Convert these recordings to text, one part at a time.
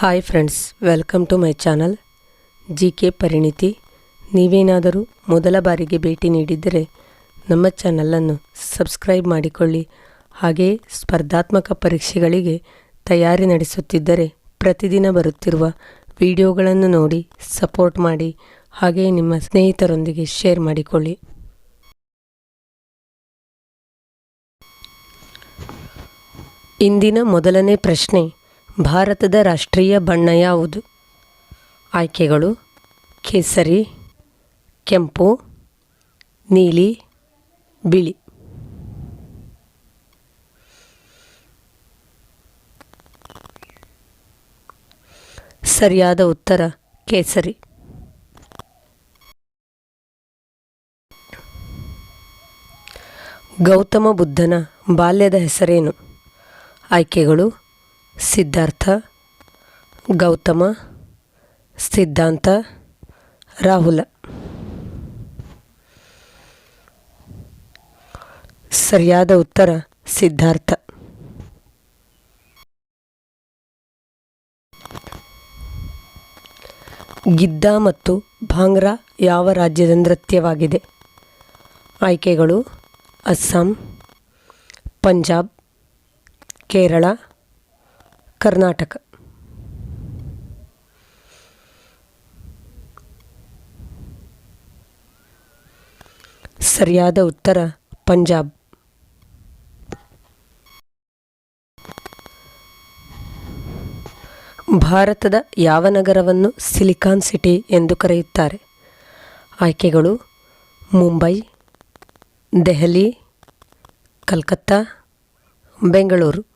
Hi friends welcome to my channel G K ಪರಿಣಿತಿ ನೀವೇನಾದರೂ ಮೊದಲ ಬಾರಿಗೆ ಭೇಟಿ ನೀಡಿದ್ದರೆ ನಮ್ಮ ಚಾನಲನ್ನು ಸಬ್ಸ್ಕ್ರೈಬ್ ಮಾಡಿಕೊಳ್ಳಿ. ಹಾಗೆಯೇ ಸ್ಪರ್ಧಾತ್ಮಕ ಪರೀಕ್ಷೆಗಳಿಗೆ ತಯಾರಿ ನಡೆಸುತ್ತಿದ್ದರೆ ಪ್ರತಿದಿನ ಬರುತ್ತಿರುವ ವಿಡಿಯೋಗಳನ್ನು ನೋಡಿ ಸಪೋರ್ಟ್ ಮಾಡಿ. ಹಾಗೆಯೇ ನಿಮ್ಮ ಸ್ನೇಹಿತರೊಂದಿಗೆ ಶೇರ್ ಮಾಡಿಕೊಳ್ಳಿ. ಇಂದಿನ ಮೊದಲನೇ ಪ್ರಶ್ನೆ ಭಾರತದ ರಾಷ್ಟ್ರೀಯ ಬಣ್ಣ ಯಾವುದು? ಆಯ್ಕೆಗಳು, ಕೇಸರಿ, ಕೆಂಪು, ನೀಲಿ, ಬಿಳಿ. ಸರಿಯಾದ ಉತ್ತರ, ಕೇಸರಿ. ಗೌತಮ ಬುದ್ಧನ ಬಾಲ್ಯದ ಹೆಸರೇನು? ಆಯ್ಕೆಗಳು ಸಿದ್ಧಾರ್ಥ, ಗೌತಮ, ಸಿದ್ಧಾಂತ, ರಾಹುಲ. ಸರಿಯಾದ ಉತ್ತರ ಸಿದ್ಧಾರ್ಥ. ಗಿದ್ದಾ ಮತ್ತು ಭಾಂಗ್ರಾ ಯಾವ ರಾಜ್ಯದ ನೃತ್ಯವಾಗಿದೆ? ಆಯ್ಕೆಗಳು, ಅಸ್ಸಾಂ, ಪಂಜಾಬ್, ಕೇರಳ ಕರ್ನಾಟಕ. ಸರಿಯಾದ ಉತ್ತರ, ಪಂಜಾಬ್. ಭಾರತದ ಯಾವ ನಗರವನ್ನು ಸಿಲಿಕಾನ್ ಸಿಟಿ ಎಂದು ಕರೆಯುತ್ತಾರೆ? ಆಯ್ಕೆಗಳು, ಮುಂಬೈ, ದೆಹಲಿ, ಕಲ್ಕತ್ತಾ, ಬೆಂಗಳೂರು.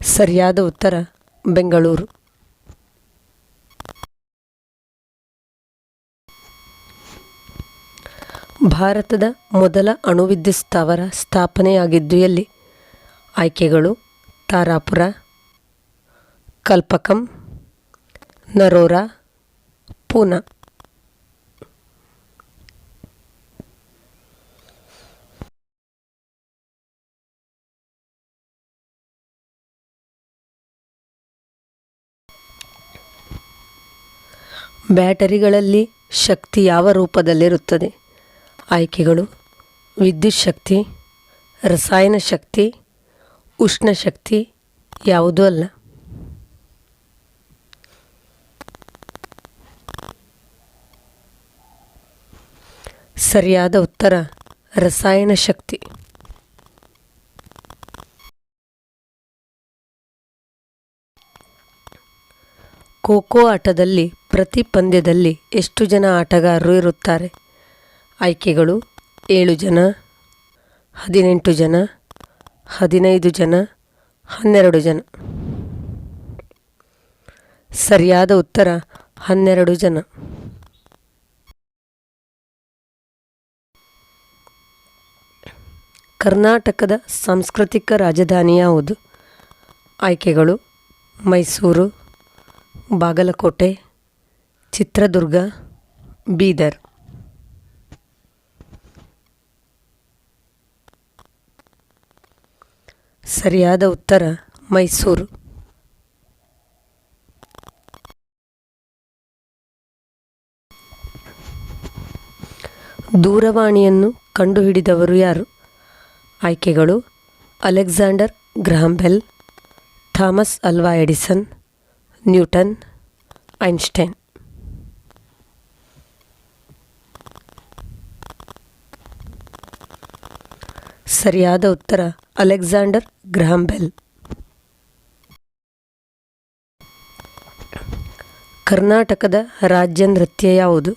ಸರಿಯಾದ ಉತ್ತರ ಬೆಂಗಳೂರು. ಭಾರತದ ಮೊದಲ ಅಣುವಿದ್ಯುತ್ ಸ್ಥಾವರ ಸ್ಥಾಪನೆಯಾಗಿದ್ದು ಎಲ್ಲಿ? ಆಯ್ಕೆಗಳು ತಾರಾಪುರ ಕಲ್ಪಕಂ ನರೋರಾ ಪೂನಾ. ಬ್ಯಾಟರಿಗಳಲ್ಲಿ ಶಕ್ತಿ ಯಾವ ರೂಪದಲ್ಲಿರುತ್ತದೆ? ಆಯ್ಕೆಗಳು, ವಿದ್ಯುತ್ ಶಕ್ತಿ, ರಸಾಯನ ಶಕ್ತಿ, ಉಷ್ಣ ಶಕ್ತಿ ಯಾವುದೂ ಅಲ್ಲ. ಸರಿಯಾದ ಉತ್ತರ, ರಸಾಯನ ಶಕ್ತಿ. ಖೋಖೋ ಆಟದಲ್ಲಿ ಪ್ರತಿ ಪಂದ್ಯದಲ್ಲಿ ಎಷ್ಟು ಜನ ಆಟಗಾರರು ಇರುತ್ತಾರೆ? ಆಯ್ಕೆಗಳು, ಏಳು ಜನ, ಹದಿನೆಂಟು ಜನ, ಹದಿನೈದು ಜನ, ಹನ್ನೆರಡು ಜನ. ಸರಿಯಾದ ಉತ್ತರ, ಹನ್ನೆರಡು ಜನ. ಕರ್ನಾಟಕದ ಸಾಂಸ್ಕೃತಿಕ ರಾಜಧಾನಿ ಯಾವುದು? ಆಯ್ಕೆಗಳು, ಮೈಸೂರು, ಬಾಗಲಕೋಟೆ ಚಿತ್ರದುರ್ಗ, ಬೀದರ್. ಸರಿಯಾದ ಉತ್ತರ, ಮೈಸೂರು. ದೂರವಾಣಿಯನ್ನು ಕಂಡುಹಿಡಿದವರು ಯಾರು? ಆಯ್ಕೆಗಳು, Alexander Graham Bell Thomas Alva Edison, Newton, Einstein. ಸರಿಯಾದ ಉತ್ತರ, ಅಲೆಕ್ಸಾಂಡರ್ ಗ್ರಹಾಂಬೆಲ್ ಕರ್ನಾಟಕದ ರಾಜ್ಯ ನೃತ್ಯ ಯಾವುದು?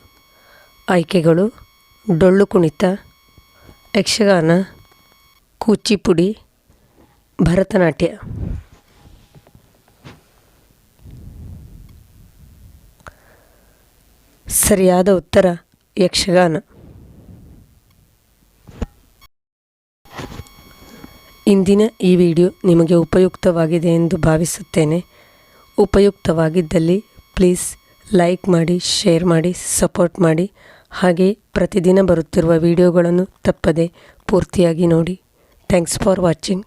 ಆಯ್ಕೆಗಳು, ಡೊಳ್ಳು ಕುಣಿತ, ಯಕ್ಷಗಾನ, ಕೂಚಿಪುಡಿ, ಭರತನಾಟ್ಯ. ಸರಿಯಾದ ಉತ್ತರ, ಯಕ್ಷಗಾನ. ಇಂದಿನ ಈ ವಿಡಿಯೋ ನಿಮಗೆ ಉಪಯುಕ್ತವಾಗಿದೆ ಎಂದು ಭಾವಿಸುತ್ತೇನೆ. ಉಪಯುಕ್ತವಾಗಿದ್ದಲ್ಲಿ ಪ್ಲೀಸ್ ಲೈಕ್ ಮಾಡಿ, ಶೇರ್ ಮಾಡಿ, ಸಪೋರ್ಟ್ ಮಾಡಿ. ಹಾಗೆ ಪ್ರತಿದಿನ ಬರುತ್ತಿರುವ ವಿಡಿಯೋಗಳನ್ನು ತಪ್ಪದೆ ಪೂರ್ತಿಯಾಗಿ ನೋಡಿ. Thanks for watching.